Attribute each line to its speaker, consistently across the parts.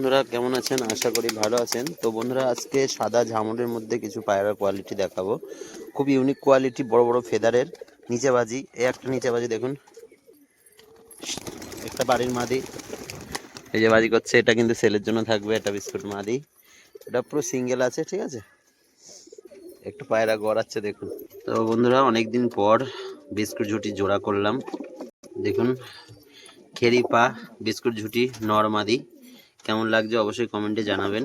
Speaker 1: বন্ধুরা, কেমন আছেন? আশা করি ভালো আছেন। তো বন্ধুরা, আজকে সাদা ঝামরের মধ্যে কিছু পায়রার কোয়ালিটি দেখাবো। খুব ইউনিক কোয়ালিটি বড় বড় ফেদারের নিচে বাজি এই একটা নিচে বাজি দেখুন। একটা বাড়ির মাদি। এই যে বাজি করছে, এটা কিন্তু সেলের জন্য থাকবে এটা বিস্কুট মাদি। এটা পুরো সিঙ্গেল আছে, ঠিক আছে? একটু পায়রা গড়াচ্ছে, দেখুন। তো বন্ধুরা অনেক দিন পর বিস্কুট ঝুটি জোড়া করলাম। দেখুন, খেরি পা, বিস্কুট ঝুটি নরমাদি কেমন লাগছে অবশ্যই কমেন্টে জানাবেন।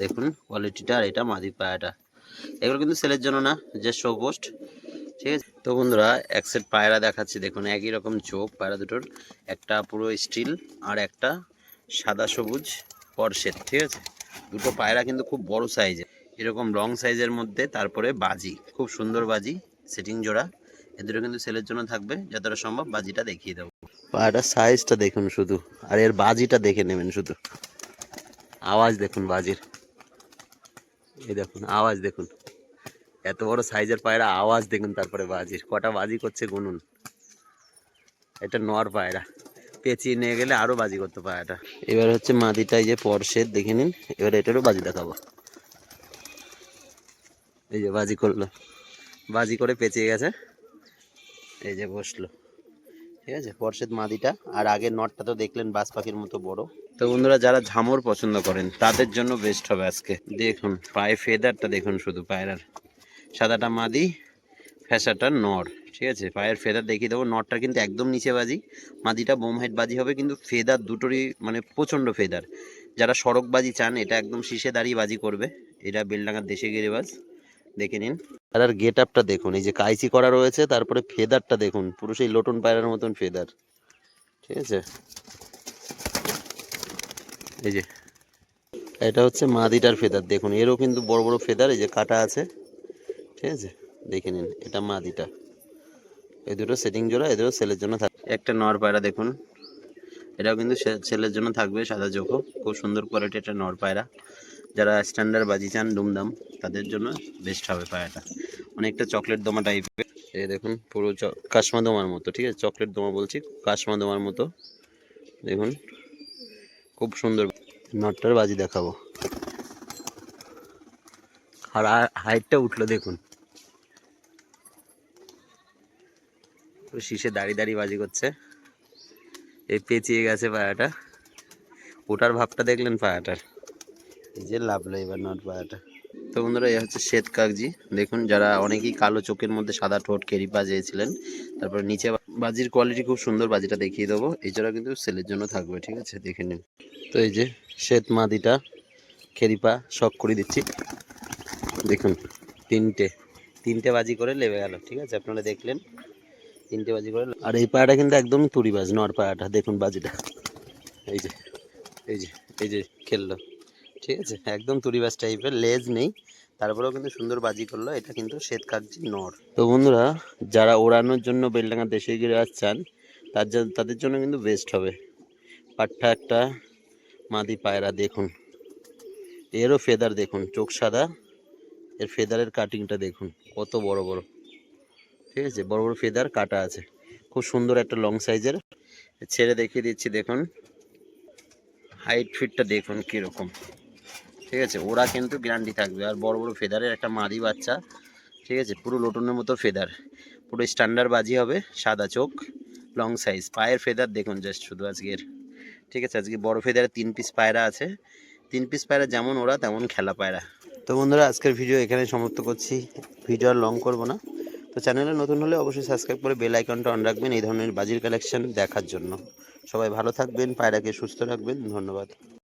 Speaker 1: দেখুন কোয়ালিটিটা আর এটা মাদি পায়াটা। এগুলো কিন্তু সেলের জন্য না যে শো পোস্ট ঠিক আছে? তো বন্ধুরা, এক সেট পায়রা দেখাচ্ছি, দেখুন একই রকম চোখ, পায়রা দুটোর, একটা পুরো স্টিল আর একটা সাদা সবুজ পরশের ঠিক আছে? দুটো পায়রা কিন্তু খুব বড় সাইজের এরকম লং সাইজের মধ্যে, তারপরে বাজি, খুব সুন্দর বাজি সেটিং জোড়া। এ দুটো কিন্তু সেলের জন্য থাকবে, যতটা সম্ভব বাজিটা দেখিয়ে দেবো। পায়রাটার সাইজটা দেখুন শুধু, আর এর বাজিটা দেখে নেবেন শুধু। আওয়াজ দেখুন বাজির। এই দেখুন, আওয়াজ দেখুন। এত বড় সাইজের পায়রা, আওয়াজ দেখুন তারপরে বাজির। কটা বাজি করছে গুনুন। এটা নর পায়রা। পেঁচিয়ে নিয়ে গেলে আরও বাজি করতে পায়রাটা। এবার হচ্ছে মাদিটা এই যে পরশের, দেখে নিন। এবার এটারও বাজি দেখাবো। এই যে বাজি করল। বাজি করে পেঁচিয়ে গেছে। এই যে বসল। ঠিক আছে? পরশেদ মাদিটা। আর আগের নটটা তো দেখলেন বাস পাখির মতো বড়। তো বন্ধুরা, যারা ঝামর পছন্দ করেন, তাদের জন্য বেস্ট হবে আজকে। দেখুন, পায়ে ফেদারটা দেখুন শুধু পায়রার সাদাটা মাদি, ফ্যাসাটা নর। ঠিক আছে? পায়ের ফেদার দেখিয়ে দেবো। নটটা কিন্তু একদম নিচে বাজি। মাদিটা বোম হাইট বাজি হবে, কিন্তু ফেদার দুটোরই মানে প্রচণ্ড ফেদার যারা সড়ক বাজি চান, এটা একদম শীষে দাঁড়িয়ে বাজি করবে। এটা বেলডাঙ্গার দেশে গিরিবাজ দেখে নিন। আর গেট আপটা দেখুন, এই যে কাইচি করা রয়েছে, তারপরে ফেদারটা দেখুন, পুরো সেই লোটন পায়রার মতন ফেদার। ঠিক আছে? এই যে, এটা হচ্ছে মাদিটার ফেদার, দেখুন, এরও কিন্তু বড় বড় ফেদার, এই যে কাটা আছে। ঠিক আছে? দেখে নিন, এটা মাদিটা। এই দুটো সেটিং জোড়া, এদেরও সেলের জন্য থাকবে একটা নর পায়রা দেখুন, এটাও কিন্তু সে- ছেলের জন্য থাকবে সাদা চোখো খুব সুন্দর কোয়ালিটি একটা নর পায়রা। যারা স্ট্যান্ডার্ড বাজি চান, দুমদাম, তাদের জন্য বেস্ট হবে পায়াটা। অনেকটা চকলেট দমা টাইপের এই দেখুন, পুরো কাশমা দমার মতো, ঠিক আছে? চকলেট দমা বলছি, কাশমা দমার মতো। দেখুন, খুব সুন্দর। নটটার বাজি দেখাবো। আর হাইটটা উঠল, দেখুন। শীষে দাঁড়িয়ে দাঁড়িয়ে বাজি করছে। এই পেঁচিয়ে গেছে পায়াটা। ওটার ভাবটা দেখলেন পায়াটার? এই যে লাভলো এবার নট তো বন্ধুরা, এই হচ্ছে শ্বেত কাগজি দেখুন, যারা অনেকেই কালো চোখের মধ্যে সাদা ঠোঁট কেরি পা চেয়েছিলেন তারপরে নিচে বাজির কোয়ালিটি খুব সুন্দর বাজিটা দেখিয়ে দেবো। এছাড়া কিন্তু সেলের জন্য থাকবে, ঠিক আছে? দেখে নিন। তো এই যে শ্বেত মাদিটা খেরিপা শখ করে দিচ্ছি। দেখুন, তিনটে তিনটে বাজি করে লেবে গেল, ঠিক আছে? আপনারা দেখলেন, তিনটে বাজি করে আর এই পায়াটা কিন্তু একদম তুড়িবাজ নর পায়াটা। দেখুন বাজিটা। এই যে এই যে এই যে, খেললো। ঠিক আছে? একদম তুড়িবাজ টাইপের লেজ নেই। তারপরেও কিন্তু সুন্দর বাজি করল, এটা কিন্তু শ্বেত কাগজি নর। তো বন্ধুরা, যারা ওড়ানোর জন্য বেলডাঙ্গা দেশে গিয়ে চান তার তাদের জন্য কিন্তু বেস্ট হবে। পাট্টা একটা, মাদি পায়রা দেখুন। এরও ফেদার দেখুন, চোখ সাদা, এর ফেদারের কাটিংটা দেখুন, কত বড় বড়। ঠিক আছে? বড় বড় ফেদার কাটা আছে। খুব সুন্দর একটা লং সাইজের ছেড়ে দেখিয়ে দিচ্ছি, দেখুন। হাইট ফিটটা দেখুন কীরকম। ঠিক আছে? ওরা কিন্তু গ্যারান্টি থাকবে। আর বড় বড় ফেদারের একটা মাদি বাচ্চা, ঠিক আছে? পুরো লোটনের মতো ফেদার পুরো স্ট্যান্ডার্ড বাজি হবে, সাদা চোখ লং সাইজ পায়ের ফেদার দেখুন জাস্ট শুধু আজকের। ঠিক আছে? আজকে বড় ফেদারের তিন পিস পায়রা আছে। তিন পিস পায়রা যেমন ওরা, তেমন খেলা পায়রা। তো বন্ধুরা, আজকের ভিডিও এখানে সমাপ্ত করছি। ভিডিও আর লং করব না। তো চ্যানেলে নতুন হলে অবশ্যই সাবস্ক্রাইব করে বেল আইকনটা অন রাখবেন, এই ধরনের বাজির কালেকশন দেখার জন্য। সবাই ভালো থাকবেন, পায়রাকে সুস্থ রাখবেন। ধন্যবাদ।